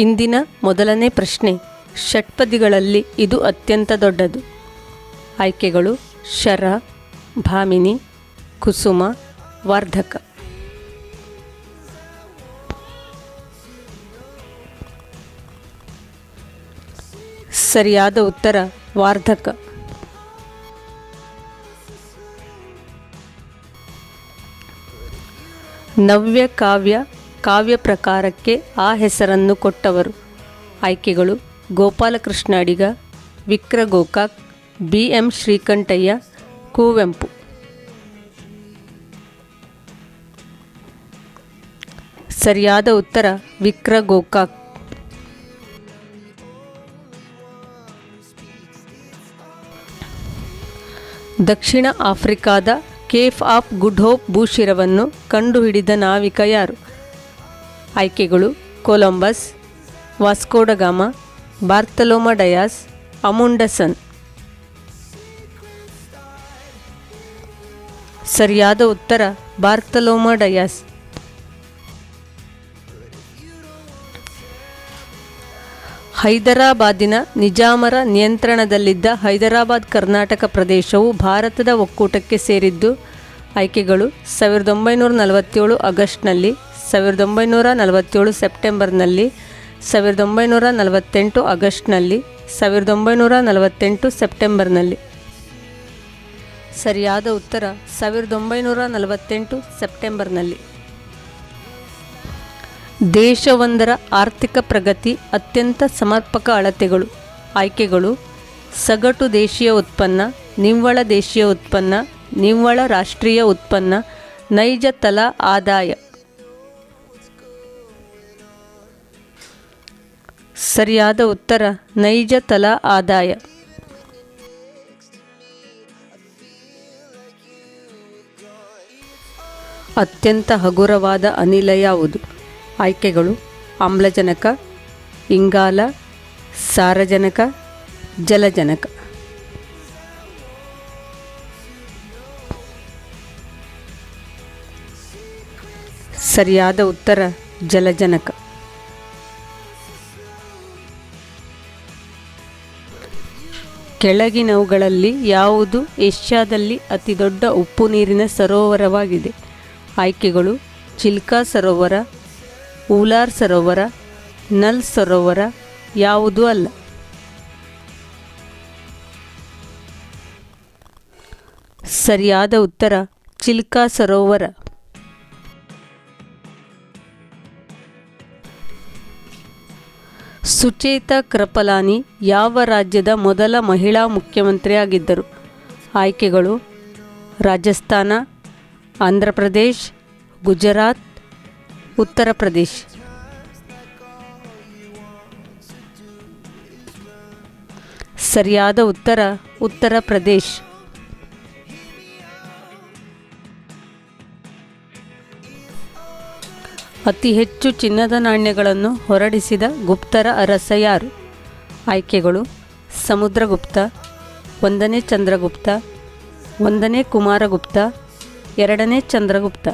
ಇಂದಿನ ಮೊದಲನೇ ಪ್ರಶ್ನೆ. ಷಟ್ಪದಿಗಳಲ್ಲಿ ಇದು ಅತ್ಯಂತ ದೊಡ್ಡದು. ಆಯ್ಕೆಗಳು ಶರ, ಭಾಮಿನಿ, ಕುಸುಮ, ವಾರ್ಧಕ. ಸರಿಯಾದ ಉತ್ತರ ವಾರ್ಧಕ. ನವ್ಯ ಕಾವ್ಯ ಕಾವ್ಯ ಪ್ರಕಾರಕ್ಕೆ ಆ ಹೆಸರನ್ನು ಕೊಟ್ಟವರು. ಆಯ್ಕೆಗಳು ಗೋಪಾಲಕೃಷ್ಣ ಅಡಿಗ, ವಿಕ್ರ ಗೋಕಾಕ್ ಬಿ ಎಂ ಶ್ರೀಕಂಠಯ್ಯ, ಕುವೆಂಪು. ಸರಿಯಾದ ಉತ್ತರ ವಿಕ್ರ ಗೋಕಾಕ್. ದಕ್ಷಿಣ ಆಫ್ರಿಕಾದ ಕೇಫ್ ಆಫ್ ಗುಡ್ ಹೋಪ್ ಭೂಶಿರವನ್ನು ಕಂಡುಹಿಡಿದ ನಾವಿಕ ಯಾರು? ಆಯ್ಕೆಗಳು Columbus Vasco da Gama Bartholomew Dias Amundsen ಸರಿಯಾದ ಉತ್ತರ ಬಾರ್ತಲೋಮ ಡಯಾಸ್. ಹೈದರಾಬಾದಿನ ನಿಜಾಮರ ನಿಯಂತ್ರಣದಲ್ಲಿದ್ದ ಹೈದರಾಬಾದ್ ಕರ್ನಾಟಕ ಪ್ರದೇಶವು ಭಾರತದ ಒಕ್ಕೂಟಕ್ಕೆ ಸೇರಿದ್ದು, ಆಯ್ಕೆಗಳು ಸಾವಿರದ ಒಂಬೈನೂರ ನಲವತ್ತೇಳು ಆಗಸ್ಟ್ನಲ್ಲಿ ಸಾವಿರದ ಒಂಬೈನೂರ ನಲವತ್ತೇಳು ಸೆಪ್ಟೆಂಬರ್ನಲ್ಲಿ, ಸಾವಿರದ ಒಂಬೈನೂರ ನಲವತ್ತೆಂಟು ಆಗಸ್ಟ್ನಲ್ಲಿ, ಸಾವಿರದ ಒಂಬೈನೂರ ನಲವತ್ತೆಂಟು ಸೆಪ್ಟೆಂಬರ್ನಲ್ಲಿ. ಸರಿಯಾದ ಉತ್ತರ, ಸಾವಿರದ ಒಂಬೈನೂರ ನಲವತ್ತೆಂಟು ಸೆಪ್ಟೆಂಬರ್ನಲ್ಲಿ. ದೇಶವೊಂದರ ಆರ್ಥಿಕ ಪ್ರಗತಿ ಅತ್ಯಂತ ಸಮರ್ಪಕ ಅಳತೆಗಳು, ಆಯ್ಕೆಗಳು, ಸಗಟು ದೇಶೀಯ ಉತ್ಪನ್ನ, ನಿವ್ವಳ ದೇಶೀಯ ಉತ್ಪನ್ನ, ನಿವ್ವಳ ರಾಷ್ಟ್ರೀಯ ಉತ್ಪನ್ನ, ನೈಜ ತಲಾ ಆದಾಯ. ಸರಿಯಾದ ಉತ್ತರ, ನೈಜ ತಲಾ ಆದಾಯ. ಅತ್ಯಂತ ಹಗುರವಾದ ಅನಿಲ ಯಾವುದು? ಆಯ್ಕೆಗಳು, ಆಮ್ಲಜನಕ, ಇಂಗಾಲ, ಸಾರಜನಕ, ಜಲಜನಕ. ಸರಿಯಾದ ಉತ್ತರ, ಜಲಜನಕ. ಕೆಳಗಿನವುಗಳಲ್ಲಿ ಯಾವುದು ಏಷ್ಯಾದಲ್ಲಿ ಅತಿದೊಡ್ಡ ಉಪ್ಪು ನೀರಿನ ಸರೋವರವಾಗಿದೆ. ಆಯ್ಕೆಗಳು, ಚಿಲ್ಕಾ ಸರೋವರ, ಊಲಾರ್ ಸರೋವರ, ನಲ್ ಸರೋವರ ಯಾವುದೂ ಅಲ್ಲ. ಸರಿಯಾದ ಉತ್ತರ ಚಿಲ್ಕಾ ಸರೋವರ. ಸುಚೇತಾ ಕೃಪಲಾನಿ ಯಾವ ರಾಜ್ಯದ ಮೊದಲ ಮಹಿಳಾ ಮುಖ್ಯಮಂತ್ರಿಯಾಗಿದ್ದರು? ಆಯ್ಕೆಗಳು, ರಾಜಸ್ಥಾನ ಆಂಧ್ರ ಪ್ರದೇಶ್ ಗುಜರಾತ್, ಉತ್ತರ ಪ್ರದೇಶ್. ಸರಿಯಾದ ಉತ್ತರ ಉತ್ತರ ಪ್ರದೇಶ್. ಅತಿ ಹೆಚ್ಚು ಚಿನ್ನದ ನಾಣ್ಯಗಳನ್ನು ಹೊರಡಿಸಿದ ಗುಪ್ತರ ಅರಸ ಯಾರು ಆಯ್ಕೆಗಳು, ಸಮುದ್ರಗುಪ್ತ, ಒಂದನೇ ಚಂದ್ರಗುಪ್ತ, ಒಂದನೇ ಕುಮಾರಗುಪ್ತ, ಎರಡನೇ ಚಂದ್ರಗುಪ್ತ.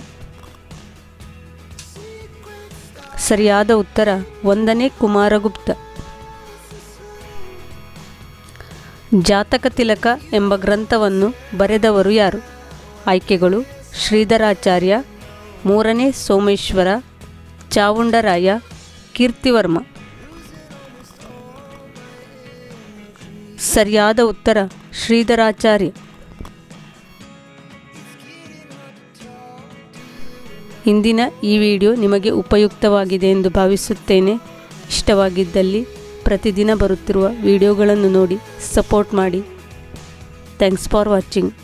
ಸರಿಯಾದ ಉತ್ತರ, ಒಂದನೇ ಕುಮಾರಗುಪ್ತ. ಜಾತಕ ತಿಲಕ ಎಂಬ ಗ್ರಂಥವನ್ನು ಬರೆದವರು ಯಾರು? ಆಯ್ಕೆಗಳು, ಶ್ರೀಧರಾಚಾರ್ಯ, ಮೂರನೇ ಸೋಮೇಶ್ವರ ಚಾವುಂಡರಾಯ ಕೀರ್ತಿವರ್ಮ. ಸರಿಯಾದ ಉತ್ತರ ಶ್ರೀಧರಾಚಾರ್ಯ. ಇಂದಿನ ಈ ವಿಡಿಯೋ ನಿಮಗೆ ಉಪಯುಕ್ತವಾಗಿದೆ ಎಂದು ಭಾವಿಸುತ್ತೇನೆ. ಇಷ್ಟವಾಗಿದ್ದಲ್ಲಿ ಪ್ರತಿದಿನ ಬರುತ್ತಿರುವ ವಿಡಿಯೋಗಳನ್ನು ನೋಡಿ ಸಪೋರ್ಟ್ ಮಾಡಿ. Thanks for watching.